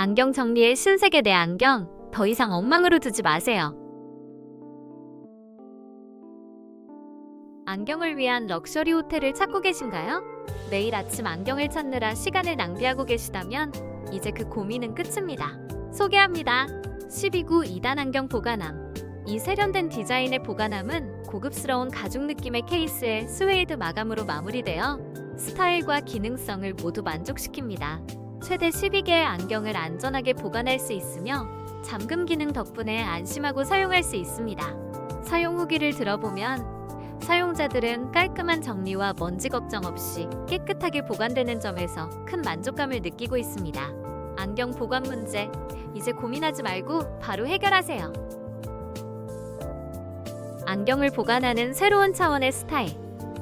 안경 정리의 신세계 내 안경 더 이상 엉망으로 두지 마세요. 안경을 위한 럭셔리 호텔을 찾고 계신가요? 매일 아침 안경을 찾느라 시간을 낭비하고 계시다면 이제 그 고민은 끝입니다. 소개합니다. 12구 2단 안경 보관함. 이 세련된 디자인의 보관함은 고급스러운 가죽 느낌의 케이스에 스웨이드 마감으로 마무리되어 스타일과 기능성을 모두 만족시킵니다. 최대 12개의 안경을 안전하게 보관할 수 있으며 잠금 기능 덕분에 안심하고 사용할 수 있습니다. 사용 후기를 들어보면 사용자들은 깔끔한 정리와 먼지 걱정 없이 깨끗하게 보관되는 점에서 큰 만족감을 느끼고 있습니다. 안경 보관 문제 이제 고민하지 말고 바로 해결하세요. 안경을 보관하는 새로운 차원의 스타일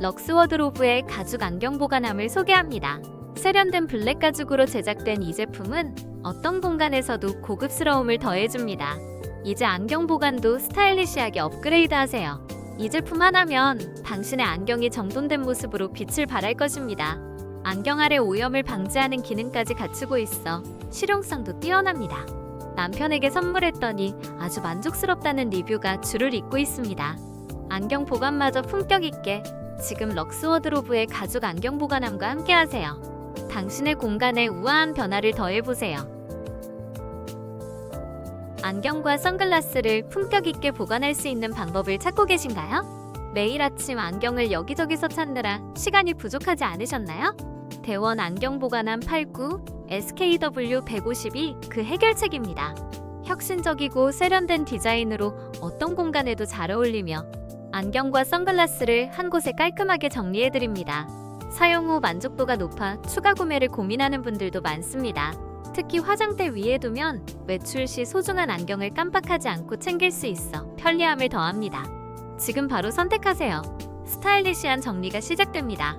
럭스워드로브의 가죽 안경 보관함을 소개합니다. 세련된 블랙 가죽으로 제작된 이 제품은 어떤 공간에서도 고급스러움을 더해줍니다. 이제 안경 보관도 스타일리시하게 업그레이드하세요. 이 제품 하나면 당신의 안경이 정돈된 모습으로 빛을 발할 것입니다. 안경 아래 오염을 방지하는 기능까지 갖추고 있어 실용성도 뛰어납니다. 남편에게 선물했더니 아주 만족스럽다는 리뷰가 줄을 잇고 있습니다. 안경 보관마저 품격 있게 지금 럭스 워드로브의 가죽 안경 보관함과 함께하세요. 당신의 공간에 우아한 변화를 더해보세요. 안경과 선글라스를 품격 있게 보관할 수 있는 방법을 찾고 계신가요? 매일 아침 안경을 여기저기서 찾느라 시간이 부족하지 않으셨나요? 대원 안경 보관함 89 SKW 152 그 해결책입니다. 혁신적이고 세련된 디자인으로 어떤 공간에도 잘 어울리며 안경과 선글라스를 한 곳에 깔끔하게 정리해 드립니다. 사용 후 만족도가 높아 추가 구매를 고민하는 분들도 많습니다. 특히 화장대 위에 두면 외출 시 소중한 안경을 깜빡하지 않고 챙길 수 있어 편리함을 더합니다. 지금 바로 선택하세요. 스타일리시한 정리가 시작됩니다.